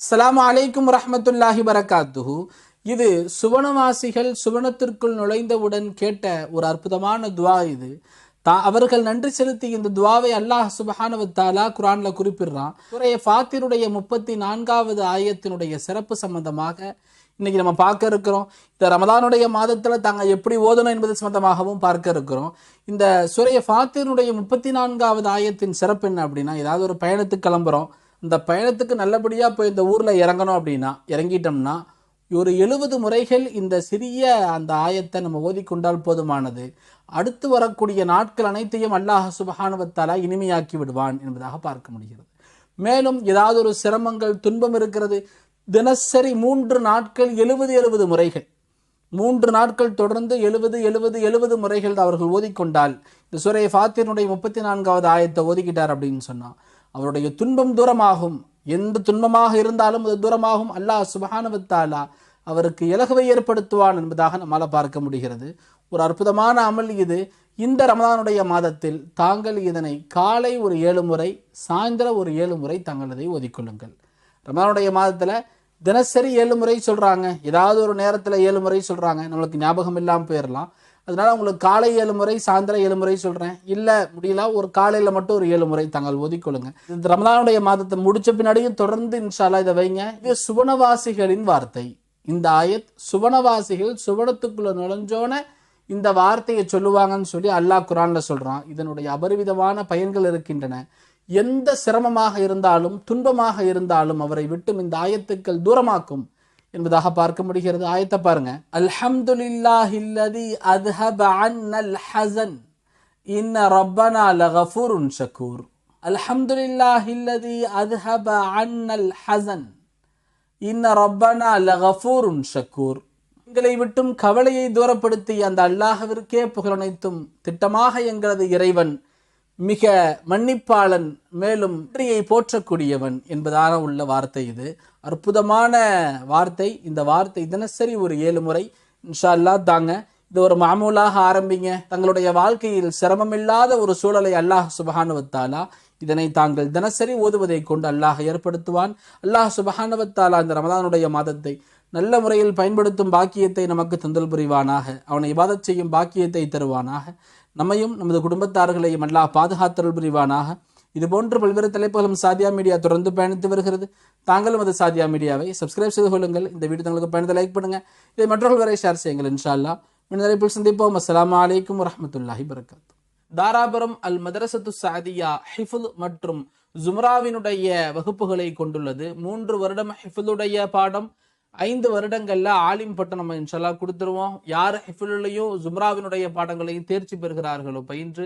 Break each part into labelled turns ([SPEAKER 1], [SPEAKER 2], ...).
[SPEAKER 1] அஸ்லாம் அலைக்கும் ரஹமத்துல்லாஹி வரகாத்துஹு. இது சுவனவாசிகள் சுவனத்திற்குள் நுழைந்தவுடன் கேட்ட ஒரு அற்புதமான துவா இது. தா அவர்கள் நன்றி செலுத்தி இந்த துவாவை அல்லாஹ் சுபஹானவத்தாலா குரான்ல குறிப்பிடுறான். குறைய ஃபாத்திருடைய முப்பத்தி நான்காவது ஆயத்தினுடைய சிறப்பு சம்பந்தமாக இன்னைக்கு நம்ம பார்க்க இருக்கிறோம். இந்த ரமதானுடைய மாதத்தில் தாங்கள் எப்படி ஓதணும் என்பது சம்பந்தமாகவும் பார்க்க இருக்கிறோம். இந்த சுரைய ஃபாத்தினுடைய முப்பத்தி நான்காவது ஆயத்தின் சிறப்பு என்ன அப்படின்னா ஏதாவது ஒரு பயணத்துக்கு கிளம்புறோம். இந்த பயணத்துக்கு நல்லபடியாக போய் இந்த ஊரில் இறங்கணும் அப்படின்னா இறங்கிட்டோம்னா ஒரு எழுபது முறைகள் இந்த சிறிய அந்த ஆயத்தை நம்ம ஓதிக்கொண்டால் போதுமானது. அடுத்து வரக்கூடிய நாட்கள் அனைத்தையும் அல்லாஹ் சுபஹானுவத்தாலா இனிமையாக்கி விடுவான் என்பதாக பார்க்க முடிகிறது. மேலும் ஏதாவது ஒரு சிரமங்கள் துன்பம் இருக்கிறது தினசரி மூன்று நாட்கள் எழுபது எழுபது முறைகள். மூன்று நாட்கள் தொடர்ந்து எழுபது எழுபது எழுபது முறைகள் அவர்கள் ஓதிக்கொண்டால் இந்த சுரைய ஃபாத்தினுடைய முப்பத்தி நான்காவது ஆயத்தை ஓதிக்கிட்டார் அப்படின்னு சொன்னால் அவருடைய துன்பம் தூரமாகும். எந்த துன்பமாக இருந்தாலும் அது தூரமாகும். அல்லாஹ் சுபஹானவத்தாலா அவருக்கு இலகுவை ஏற்படுத்துவான் என்பதாக நம்மால் பார்க்க முடிகிறது. ஒரு அற்புதமான அமல் இது. இந்த ரமதானுடைய மாதத்தில் தாங்கள் இதனை காலை ஒரு ஏழு முறை சாயந்தரம் ஒரு ஏழு முறை தங்களதை ஒதுக்கொள்ளுங்கள் ரமதானுடைய மாதத்தில் தினசரி ஏழு முறை சொல்கிறாங்க ஏதாவது ஒரு நேரத்தில் ஏழு முறை சொல்கிறாங்க நம்மளுக்கு ஞாபகம் இல்லாமல் போயிடலாம் அதனால உங்களுக்கு காலை ஏழு முறை சாயந்தரம் ஏழு முறை சொல்கிறேன் இல்லை முடியல ஒரு காலையில் மட்டும் ஒரு ஏழு முறை தாங்கள் ஒதுக்கொள்ளுங்க இந்த ரமதானுடைய மாதத்தை முடிச்ச பின்னாடியும் தொடர்ந்து இன்ஷாலா இதை வைங்க. இது சுவனவாசிகளின் வார்த்தை. இந்த ஆயத் சுவனவாசிகள் சுவனத்துக்குள்ள நுழைஞ்சோன இந்த வார்த்தையை சொல்லுவாங்கன்னு சொல்லி அல்லாஹ் குரான்ல சொல்றான். இதனுடைய அபரிவிதமான பயன்கள் இருக்கின்றன. எந்த சிரமமாக இருந்தாலும் துன்பமாக இருந்தாலும் அவரை விட்டும் இந்த ஆயத்துக்கள் தூரமாக்கும். என்பதாக பார்க்க முடிகிறது. ஆயத்தை பாருங்க. அல்ஹம்துலில்லாஹில்லதி அத்ஹப அன்னல் ஹசன். இன்ன ரப்பனா லகஃபூருன் ஷக்கூர் அல்ஹம்துலில்லாஹில்லதி அத்ஹப அன்னல் ஹசன். இன்ன ரப்பனா லகஃபூருன் ஷக்கூர் எங்களை விட்டும் கவலையை தூரப்படுத்தி அந்த அல்லாஹவிற்கே புகழனைத்தும் திட்டமாக எங்களது இறைவன் மிக மன்னிப்பாளன் மேலும் வெற்றியை போற்றக்கூடியவன் என்பதான உள்ள வார்த்தை இது. அற்புதமான வார்த்தை. இந்த வார்த்தை தினசரி ஒரு ஏழு முறை இன்ஷா அல்லாஹ் தாங்க. இது ஒரு மாமூலாக ஆரம்பிங்க. தங்களுடைய வாழ்க்கையில் சிரமமில்லாத ஒரு சூழலை அல்லாஹ் சுபஹானுவத்தாலா இதனை தாங்கள் தினசரி ஓதுவதை கொண்டு அல்லாஹ் ஏற்படுத்துவான். அல்லாஹ் சுபஹானுவத்தாலா இந்த ரமதானுடைய மாதத்தை நல்ல முறையில் பயன்படுத்தும் பாக்கியத்தை நமக்கு தந்தல் புரிவானாக. அவனை இபாதத் செய்யும் பாக்கியத்தை தருவானாக. நம்மையும் நமது குடும்பத்தார்களையும் அல்லாஹ் பாதுகாத்தல் புரிவானாக. இது போன்று பல்வேறு தலைப்புகளும் சாதியா மீடியா தொடர்ந்து பயணித்து வருகிறது. தாங்களும் அது சாதியா மீடியாவை சப்ஸ்கிரைப் செய்து கொள்ளுங்கள். இந்த வீடியோ தங்களுக்கு பயணத்தை லைக் பண்ணுங்க. இதை மற்றவர்கள் வரை ஷேர் செய்யுங்கள் இன்ஷா அல்லா மீண்டும் சந்திப்போம். அஸ்லாம் அலைக்கும் வரமத்துல்லாஹி வரகாத்து தாராபுரம் அல் மதரசத்து சாதியா ஹிஃபுல் மற்றும் ஜும்ராவினுடைய வகுப்புகளை கொண்டுள்ளது. மூன்று வருடம் ஹிஃபுலுடைய பாடம். ஐந்து வருடங்களில் ஆலிம் பட்டம் நம்ம இன்ஷல்லா கொடுத்துருவோம். யார் ஹிஃபுலையும் ஜும்ராவினுடைய பாடங்களையும் தேர்ச்சி பெறுகிறார்களோ பயின்று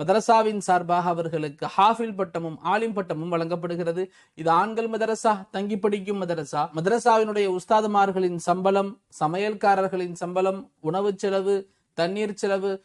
[SPEAKER 1] மதரசாவின் சார்பாக அவர்களுக்கு ஹாஃபில் பட்டமும் ஆலிம் பட்டமும் வழங்கப்படுகிறது. இது ஆண்கள் மதரசா தங்கி படிக்கும் மதரசா. மதரசாவினுடைய உஸ்தாதுமார்களின் சம்பளம் சமையல்காரர்களின் சம்பளம் உணவு செலவு தண்ணீர் செலவு